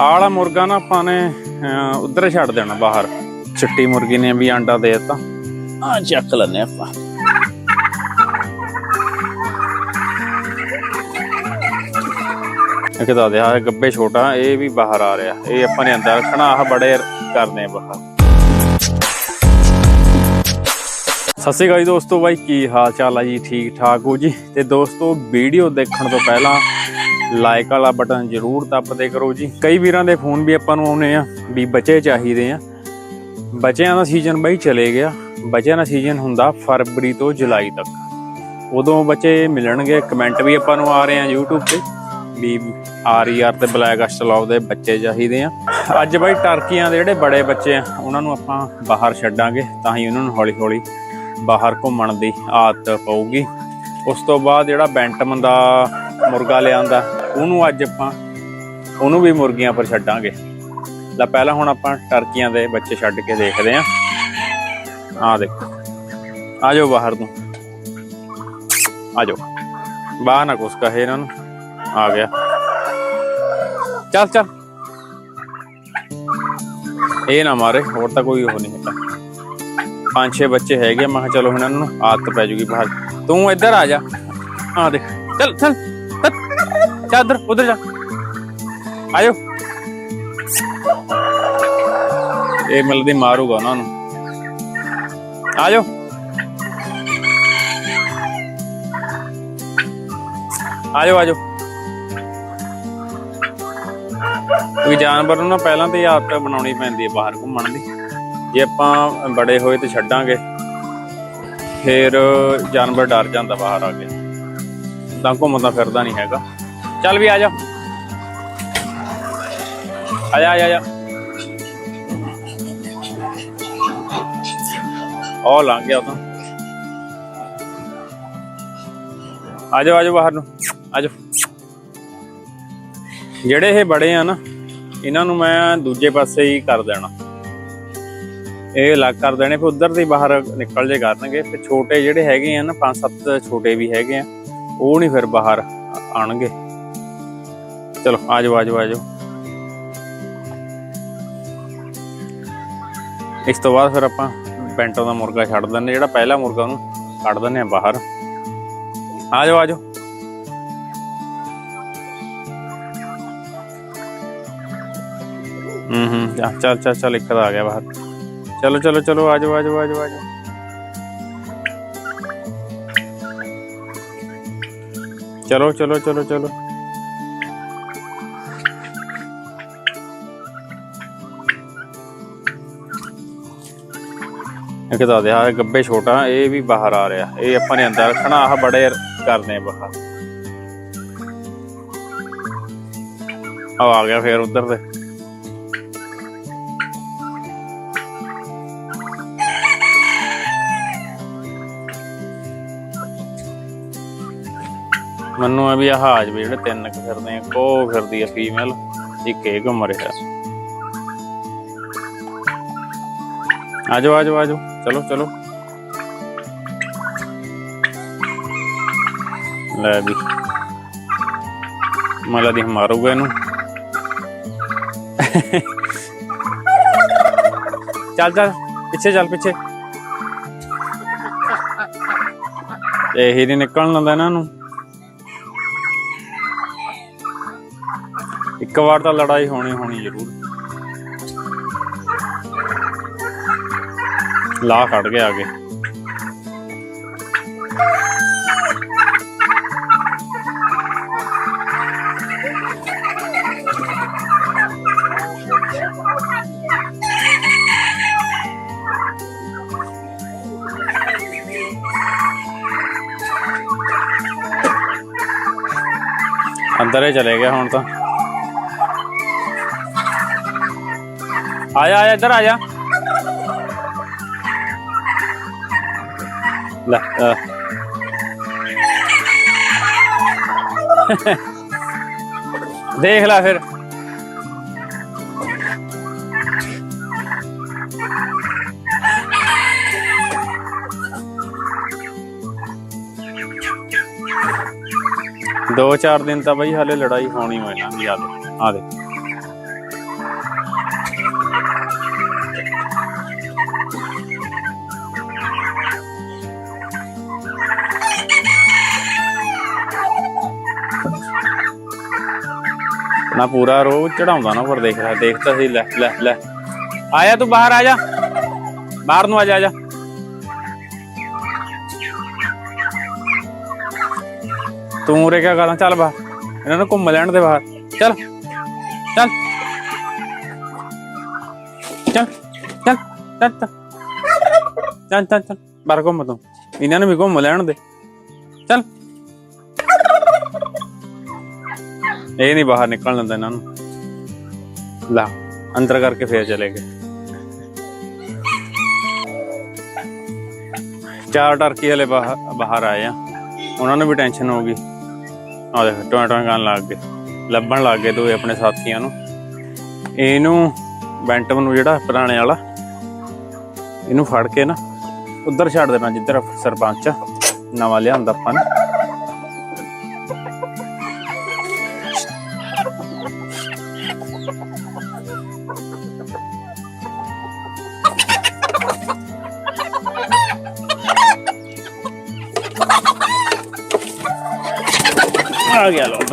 ਆਹ ਵਾਲਾ ਮੁਰਗਾ ਨਾ ਆਪਾਂ ਨੇ ਉੱਧਰ ਛੱਡ ਦੇਣਾ ਬਾਹਰ। ਚਿੱਟੀ ਮੁਰਗੀ ਨੇ ਵੀ ਆਂਡਾ ਦੇ ਦਿੱਤਾ। ਆ ਚੱਕ ਲੈਨੇ ਆਪਾਂ। ਇੱਕ ਤਾਂ ਦੇ ਆ ਗੱਬੇ ਛੋਟਾ ਇਹ ਵੀ ਬਾਹਰ ਆ ਰਿਹਾ। ਇਹ ਆਪਾਂ ਨੇ ਅੰਦਰ ਰੱਖਣਾ ਆਹ ਬੜੇ ਕਰਨੇ ਆ ਬਾਹਰ। ਸਤਿ ਸ਼੍ਰੀ ਅਕਾਲ ਦੋਸਤੋ ਬਾਈ ਕੀ ਹਾਲ ਚਾਲ ਆ ਜੀ? ਠੀਕ ਠਾਕ ਹੋ ਜੀ? ਤੇ ਦੋਸਤੋ ਵੀਡੀਓ ਦੇਖਣ ਤੋਂ ਪਹਿਲਾਂ ਲਾਈਕ ਵਾਲਾ ਬਟਨ ਜ਼ਰੂਰ ਦੱਬਦੇ ਕਰੋ ਜੀ। ਕਈ ਵੀਰਾਂ ਦੇ ਫੋਨ ਵੀ ਆਪਾਂ ਨੂੰ ਆਉਨੇ ਆ ਵੀ ਬੱਚੇ ਚਾਹੀਦੇ ਆ। ਬੱਚਿਆਂ ਦਾ ਸੀਜ਼ਨ ਬਾਈ ਚਲੇ ਗਿਆ। ਬੱਚਿਆਂ ਦਾ ਸੀਜ਼ਨ ਹੁੰਦਾ ਫਰਵਰੀ ਤੋਂ ਜੁਲਾਈ ਤੱਕ। ਉਦੋਂ ਬੱਚੇ ਮਿਲਣਗੇ ਕਮੈਂਟ ਵੀ ਆਪਾਂ ਨੂੰ ਆ ਰਹੇ ਆ YouTube ਤੇ ਵੀ ਆਰ ਤੇ ਬਲੈਕ ਅਸਟਲਾਵ ਦੇ ਬੱਚੇ ਚਾਹੀਦੇ ਆ। ਅੱਜ ਬਾਈ ਟਰਕੀਆਂ ਦੇ ਜਿਹੜੇ ਬੜੇ ਬੱਚੇ ਆ, ਉਹਨਾਂ ਨੂੰ ਆਪਾਂ ਬਾਹਰ ਛੱਡਾਂਗੇ, ਤਾਂ ਹੀ ਉਹਨਾਂ ਨੂੰ ਹੌਲੀ ਹੌਲੀ ਬਾਹਰ ਘੁੰਮਣ ਦੀ ਆਦਤ ਪਊਗੀ। ਉਸ ਤੋਂ ਬਾਅਦ ਜਿਹੜਾ ਬੈਂਟਮ ਦਾ ਮੁਰਗਾ ਲਿਆਂਦਾ ਉਹਨੂੰ ਅੱਜ ਆਪਾਂ ਉਹਨੂੰ ਵੀ ਮੁਰਗੀਆਂ ਪਰ ਛੱਡਾਂਗੇ। ਲੈ ਪਹਿਲਾਂ ਹੁਣ ਆਪਾਂ ਟਰਕੀਆਂ ਦੇ ਬੱਚੇ ਛੱਡ ਕੇ ਦੇਖਦੇ ਆਂ। ਆ ਦੇਖੋ ਆ ਜਾਓ ਬਾਹਰ ਨੂੰ। ਆ ਜਾਓ। ਬਾਹਰ ਨਾ ਕੁਛ ਕਹੇ ਇਹਨਾਂ ਨੂੰ। ਆ ਗਿਆ। ਚੱਲ ਚੱਲ। ਇਹ ਨਾ ਮਾਰੇ ਹੋਰ ਤਾਂ ਕੋਈ ਉਹ ਨਹੀਂ ਹੈਗਾ ਪੰਜ ਛੇ ਬੱਚੇ ਹੈਗੇ ਆ, ਮੈਂ ਕਿਹਾ ਚਲੋ ਇਹਨਾਂ ਨੂੰ ਆਦਤ ਪੈ ਜੂਗੀ ਬਾਹਰ। ਤੂੰ ਇੱਧਰ ਆ ਜਾ। ਆ ਦੇਖ। ਚੱਲ ਚੱਲ। ਚੱਲ ਉਧਰ ਉਧਰ ਜਾ। ਆਇਓ। ਇਹ ਮਿਲਦੀ ਮਾਰੂਗਾ ਉਹਨਾਂ ਨੂੰ। ਆ ਜਾਓ ਆ ਜਾਓ ਆ ਜਾਓ ਜਾਨਵਰ ਨੂੰ ਨਾ ਪਹਿਲਾਂ ਤੇ ਆਦਤ ਬਣਾਉਣੀ ਪੈਂਦੀ ਹੈ ਬਾਹਰ ਘੁੰਮਣ ਦੀ। ਜੇ ਆਪਾਂ ਬੜੇ ਹੋਏ ਤੇ ਛੱਡਾਂਗੇ, ਫਿਰ ਜਾਨਵਰ ਡਰ ਜਾਂਦਾ ਬਾਹਰ ਆ ਕੇ। ਤਾਂ ਘੁੰਮਦਾ ਫਿਰਦਾ ਨਹੀਂ ਹੈਗਾ। ਚੱਲ ਵੀ ਆ ਜਾ। ਆ ਜਾ ਆ ਜਾ, ਉਹ ਲੰਘ ਗਿਆ ਤਾਂ ਆ ਜਾਓ ਆ ਜਾਓ ਬਾਹਰ ਨੂੰ। ਆ ਜਾ ਜਿਹੜੇ ਇਹ ਬੜੇ ਆ ਨਾ ਇਹਨਾਂ ਨੂੰ ਮੈਂ ਦੂਜੇ ਪਾਸੇ ਹੀ ਕਰ ਦੇਣਾ। ਇਹ ਅਲੱਗ ਕਰ ਦੇਣੇ ਫਿਰ ਉਧਰ ਦੀ ਬਾਹਰ ਨਿਕਲ ਜੇ ਕਰਨਗੇ। ਫਿਰ ਛੋਟੇ ਜਿਹੜੇ ਹੈਗੇ ਆ ਨਾ ਪੰਜ ਸੱਤ ਛੋਟੇ ਵੀ ਹੈਗੇ ਆ ਉਹ ਨਹੀਂ ਫਿਰ ਬਾਹਰ ਆਣਗੇ ਚਲੋ, ਆ ਜਾਓ ਆ ਜਾਓ ਆ ਜਾਓ। ਇਸ ਤੋਂ ਬਾਅਦ ਫਿਰ ਆਪਾਂ ਪੈਂਟੋ ਦਾ ਮੁਰਗਾ ਛੱਡ ਦਿੰਦੇ ਜਿਹੜਾ ਪਹਿਲਾ ਮੁਰਗਾ ਉਹਨੂੰ ਕੱਢ ਦਿੰਦੇ ਆ ਬਾਹਰ। ਆ ਜਾਓ ਆ ਜਾਓ। ਹੂੰ ਹੂੰ ਚੱਲ ਚੱਲ ਚੱਲ, ਇੱਕ ਤਾਂ ਆ ਗਿਆ ਬਾਹਰ। ਚਲੋ ਚਲੋ ਚਲੋ, ਆ ਜਾਓ ਆ ਜਾਓ ਆ ਜਾਓ ਆ ਜਾਓ। ਚਲੋ ਚਲੋ ਚਲੋ ਚਲੋ। ਇੱਕ ਤਾਂ ਦੇ ਆ ਗੱਬੇ ਛੋਟਾ, ਇਹ ਵੀ ਬਾਹਰ ਆ ਰਿਹਾ। ਇਹ ਆਪਾਂ ਨੇ ਅੰਦਰ ਰੱਖਣਾ, ਆਹ ਬੜੇ ਕਰਨੇ ਬਾਹਰ। ਆ ਆ ਗਿਆ ਫੇਰ ਉਧਰ ਤੇ। ਮੈਨੂੰ ਆ ਵੀ ਆਹ ਆ ਵੀ ਜਿਹੜੇ ਤਿੰਨ ਕੁ ਫਿਰਦੇ ਆ ਕੋ ਫਿਰਦੀ ਆ ਫੀਮੇਲ ਇੱਕ ਇਹ ਘੁੰਮ ਰਿਹਾ। ਆ ਜਾਓ ਆ ਜਾਓ ਆ ਜਾਓ ਚਲੋ ਚਲੋ। ਲੈ ਵੀ। ਮਲਾ ਦੀ ਮਾਰੂਗਾ ਇਹਨੂੰ। ਚੱਲ ਚੱਲ। ਪਿੱਛੇ ਚੱਲ, ਪਿੱਛੇ। ਇਹੀ ਨਹੀਂ ਨਿਕਲਣ ਦਿੰਦਾ ਇਹਨਾਂ ਨੂੰ। ਇੱਕ ਵਾਰ ਤਾਂ ਲੜਾਈ ਹੋਣੀ ਹੋਣੀ ਜ਼ਰੂਰ। ਲਾ ਖੜ ਗਿਆ ਅੱਗੇ ਅੰਦਰ ਹੀ ਚਲੇ ਗਿਆ ਹੁਣ ਤਾਂ ਆ ਜਾ ਆ ਜਾ ਲੈ ਦੇਖ ਲੈ ਫਿਰ ਦੋ ਚਾਰ ਦਿਨ ਤਾਂ ਬਈ ਹਾਲੇ ਲੜਾਈ ਹੋਣੀ ਹੋਈ ਨਾ ਆ ਆ ਦੇ ਨਾ ਪੂਰਾ ਰੋ ਚੜਾਉਂਦਾ ਨਾ ਪਰ ਦੇਖ ਰਿਹਾ ਦੇਖ ਤਾਂ ਲੈ ਲੈ ਲੈ। ਆਇਆ ਤੂੰ ਬਾਹਰ, ਆ ਜਾ। ਬਾਹਰ ਨੂੰ ਆ ਜਾ ਆ ਜਾ। ਤੂੰ ਉਰੇ ਕਿਆ ਕਰਦਾ? ਚੱਲ ਬਾਹਰ। ਇਹਨਾਂ ਨੂੰ ਘੁੰਮ ਲੈਣ ਦੇ ਬਾਹਰ। ਚੱਲ ਚੱਲ। ਚੱਲ ਚੱਲ ਚੱਲ ਚੱਲ। ਚੱਲ ਚੱਲ ਚੱਲ। ਬਾਹਰ ਘੁੰਮ ਤੂੰ। ਇਹਨਾਂ ਨੂੰ ਵੀ ਘੁੰਮ ਲੈਣ ਦੇ। ਚੱਲ। ਇਹ ਨਹੀਂ ਬਾਹਰ ਨਿਕਲਣ ਦਿੰਦਾ ਇਹਨਾਂ ਨੂੰ। ਲਾ, ਅੰਦਰ ਕਰਕੇ ਫੇਰ ਚਲੇ ਗਏ। ਚਾਰ ਟਰਕੀ ਵਾਲੇ ਬਾਹਰ ਬਾਹਰ ਆਏ ਆ। ਉਹਨਾਂ ਨੂੰ ਵੀ ਟੈਨਸ਼ਨ ਹੋ ਗਈ। ਆ ਦੇਖ ਟੋਏ ਟੋਏ ਕਰਨ ਲੱਗ ਗਏ। ਲੱਭਣ ਲੱਗ ਗਏ ਦੋਏ ਆਪਣੇ ਸਾਥੀਆਂ ਨੂੰ। ਇਹਨੂੰ ਬੈਂਟਮ ਨੂੰ ਜਿਹੜਾ ਪੁਰਾਣੇ ਵਾਲਾ, ਇਹਨੂੰ ਫੜ ਕੇ ਨਾ, ਉੱਧਰ ਛੱਡ ਦੇਣਾ ਜਿੱਧਰ ਸਰਪੰਚ ਨਵਾਂ ਲਿਆਂਦਾ ਆਪਾਂ ਨੇ। ਆ ਗਿਆ ਲੋਟ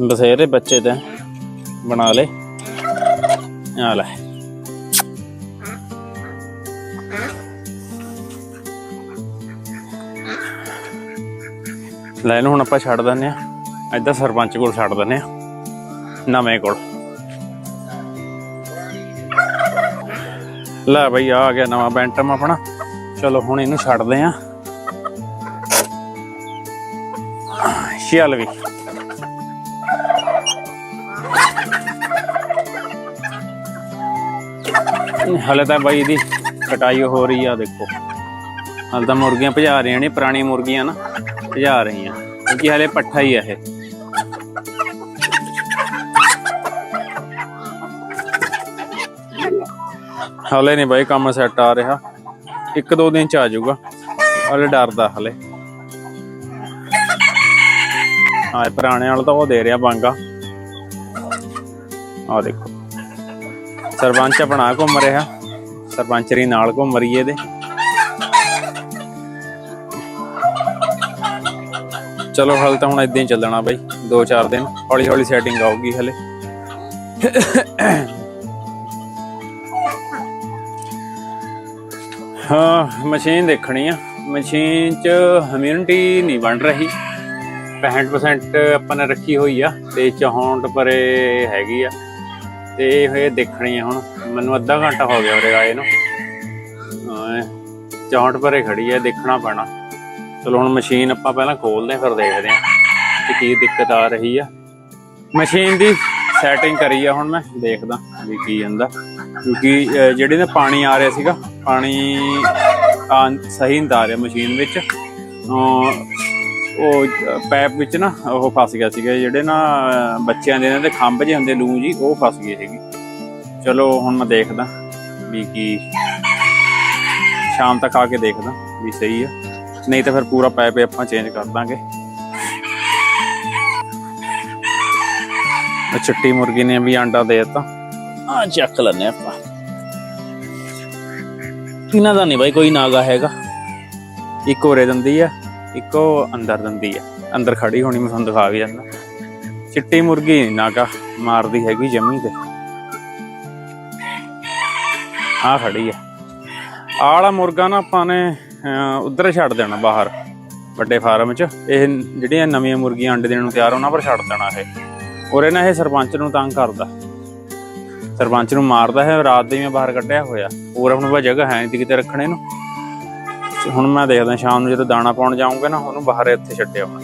ਬਸੇਰੇ ਬੱਚੇ ਤੇ ਬਣਾ ਲੈ ਆ ਲੈ ਲੈ ਇਹਨੂੰ ਹੁਣ ਆਪਾਂ ਛੱਡ ਦਿੰਨੇ ਆ ਇੱਧਰ ਸਰਪੰਚ ਕੋਲ ਛੱਡ ਦਿੰਨੇ ਆ ਨਵੇਂ ਕੋਲ ਲੈ ਬਈ ਆ ਗਿਆ ਨਵਾਂ ਬੈਂਟਮ ਆਪਣਾ ਚਲੋ ਹੁਣ ਇਹਨੂੰ ਛੱਡਦੇ ਆ ਛਿਆਲਵੀ। ਹਲੇ ਤਾਂ ਬਾਈ ਦੀ ਕਟਾਈ ਹੋ ਰਹੀ ਆ, ਦੇਖੋ। ਹਲ ਤਾਂ ਮੁਰਗੀਆਂ ਭਜਾ ਰਹੀਆਂ ਨੇ, ਪੁਰਾਣੀ ਮੁਰਗੀਆਂ ਨਾ, ਭਜਾ ਰਹੀਆਂ। ਕਿਉਂਕਿ ਹਲੇ ਪੱਠਾ ਹੀ ਆ ਇਹ। ਹਲੇ ਨਹੀਂ ਬਾਈ ਕੰਮ ਸੈੱਟ ਆ ਰਿਹਾ। ਇੱਕ ਦੋ ਦਿਨ ਚ ਆ ਜਾਊਗਾ। ਹਲੇ ਡਰਦਾ ਹਲੇ। ਹਾਂ ਪੁਰਾਣੇ ਵਾਲਾ ਤਾਂ ਉਹ ਦੇ ਰਿਹਾ ਬਾਂਗਾ। ਆ ਦੇਖੋ। ਸਰਪੰਚ ਆਪਣਾ ਘੁੰਮ ਰਿਹਾ। ਸਰਪੰਚਰੀ ਨਾਲ ਘੁੰਮ ਰਹੀ ਇਹਦੇ। ਚਲੋ, ਹਾਲ ਤਾਂ ਹੁਣ ਇਦਾਂ ਹੀ ਚੱਲਣਾ ਬਾਈ। 2-4 ਦਿਨ ਹੌਲੀ ਹੌਲੀ ਸੈਟਿੰਗ ਆਊਗੀ ਹਲੇ। ਹਾਂ, ਮਸ਼ੀਨ ਦੇਖਣੀ ਆ। ਮਸ਼ੀਨ 'ਚ ਇਮਿਊਨਿਟੀ ਨਹੀਂ ਬਣ ਰਹੀ। 65% ਆਪਾਂ ਨੇ ਰੱਖੀ ਹੋਈ ਆ, ਤੇ 64 ਪਰੇ ਹੈਗੀ ਆ। ਤੇ ਇਹ ਦੇਖਣੀ ਆ ਹੁਣ, ਮੈਨੂੰ ਅੱਧਾ ਘੰਟਾ ਹੋ ਗਿਆ ਉਰੇ ਆਏ ਨੂੰ। ਹਾਂ 64 ਪਰੇ ਖੜੀ ਆ, ਦੇਖਣਾ ਪੈਣਾ। ਚਲੋ ਹੁਣ ਮਸ਼ੀਨ ਆਪਾਂ ਪਹਿਲਾਂ ਖੋਲਦੇ ਆ, ਫਿਰ ਦੇਖਦੇ ਆ ਕਿ ਕੀ ਦਿੱਕਤ ਆ ਰਹੀ ਆ। ਮਸ਼ੀਨ ਦੀ ਸੈਟਿੰਗ ਕਰੀ ਆ ਹੁਣ ਮੈਂ, ਦੇਖਦਾ ਵੀ ਕੀ ਜਾਂਦਾ ਕਿਉਂਕਿ ਜਿਹੜੇ ਨਾ ਪਾਣੀ ਆ ਰਿਹਾ ਸੀਗਾ, ਪਾਣੀ ਆ, ਸਹੀ ਨਹੀਂ ਆ ਰਿਹਾ ਮਸ਼ੀਨ ਵਿੱਚ। ਉਹ ਪੈਪ ਵਿੱਚ ਨਾ ਉਹ ਫਸ ਗਿਆ ਸੀਗਾ ਜਿਹੜੇ ਨਾ ਬੱਚਿਆਂ ਦੇ ਇਹਨਾਂ ਦੇ ਖੰਭ ਜਿਹੇ ਹੁੰਦੇ ਲੂ ਜੀ ਉਹ ਫਸ ਗਏ ਸੀਗੀ। ਚਲੋ ਹੁਣ ਮੈਂ ਦੇਖਦਾ ਵੀ ਕੀ ਸ਼ਾਮ ਤੱਕ ਆ ਕੇ ਦੇਖਦਾ ਵੀ ਸਹੀ ਆ। ਨਹੀਂ ਤਾਂ ਫਿਰ ਪੂਰਾ ਪੈਪ ਆਪਾਂ ਚੇਂਜ ਕਰ ਦਾਂਗੇ। ਆਹ ਚਿੱਟੀ ਮੁਰਗੀ ਨੇ ਵੀ ਆਂਡਾ ਦੇ ਦਿੱਤਾ। ਆ ਚੱਕ ਲੈਨੇ ਆਪਾਂ। ਇਹਨਾਂ ਦਾ ਨਹੀਂ ਬਾਈ ਕੋਈ ਨਾਗਾ ਹੈਗਾ। ਇੱਕ ਹੋਰੇ ਦਿੰਦੀ ਆ। ਇੱਕੋ ਅੰਦਰ ਦਿੰਦੀ ਆ। ਅੰਦਰ ਖੜੀ ਹੋਣੀ ਮੈਂ ਤੁਹਾਨੂੰ ਦਿਖਾ ਵੀ ਜਾਂਦਾ ਚਿੱਟੀ ਮੁਰਗੀ ਨੀ ਨਾਗਾ ਮਾਰਦੀ ਹੈਗੀ ਜਮੀ ਤੇ। ਆ ਖੜੀ ਆ। ਆਹ ਮੁਰਗਾ ਨਾ ਆਪਾਂ ਨੇ ਅਹ, ਉੱਧਰ ਛੱਡ ਦੇਣਾ ਬਾਹਰ ਵੱਡੇ ਫਾਰਮ 'ਚ। ਇਹ ਜਿਹੜੀਆਂ ਨਵੀਆਂ ਮੁਰਗੀਆਂ ਅੰਡੇ ਦੇਣ ਨੂੰ ਤਿਆਰ ਉਹਨਾਂ ਪਰ ਛੱਡ ਦੇਣਾ ਇਹ। ਔਰ ਇਹਨਾਂ ਇਹ ਸਰਪੰਚ ਨੂੰ ਤੰਗ ਕਰਦਾ। ਸਰਪੰਚ ਨੂੰ ਮਾਰਦਾ ਹੈ ਰਾਤ ਦੇ ਮੈਂ ਬਾਹਰ ਕੱਢਿਆ ਹੋਇਆ। ਹੋਰ ਆਪਣੇ ਕੋਲ ਜਗ੍ਹਾ ਹੈ ਨਹੀਂ ਕਿਤੇ ਰੱਖਣੇ ਨੂੰ। ਹੁਣ ਮੈਂ ਦੇਖਦਾ ਸ਼ਾਮ ਨੂੰ ਜਦੋਂ ਦਾਣਾ ਪਾਉਣ ਜਾਊਂਗਾ ਨਾ, ਉਹਨੂੰ ਬਾਹਰ ਇੱਥੇ ਛੱਡਿਆ ਹੋਣਾ।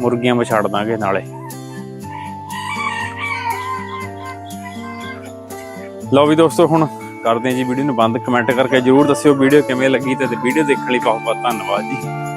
ਮੁਰਗੀਆਂ ਵਿਛਾੜ ਦਾਂਗੇ ਨਾਲੇ। ਲਓ ਵੀ ਦੋਸਤੋ, ਹੁਣ ਕਰਦੇ ਹਾਂ ਜੀ ਵੀਡੀਓ ਨੂੰ ਬੰਦ। ਕਮੈਂਟ ਕਰਕੇ ਜਰੂਰ ਦੱਸਿਓ ਵੀਡੀਓ ਕਿਵੇਂ ਲੱਗੀ ਤੇ ਵੀਡੀਓ ਦੇਖਣ ਲਈ ਬਹੁਤ ਬਹੁਤ ਧੰਨਵਾਦ ਜੀ।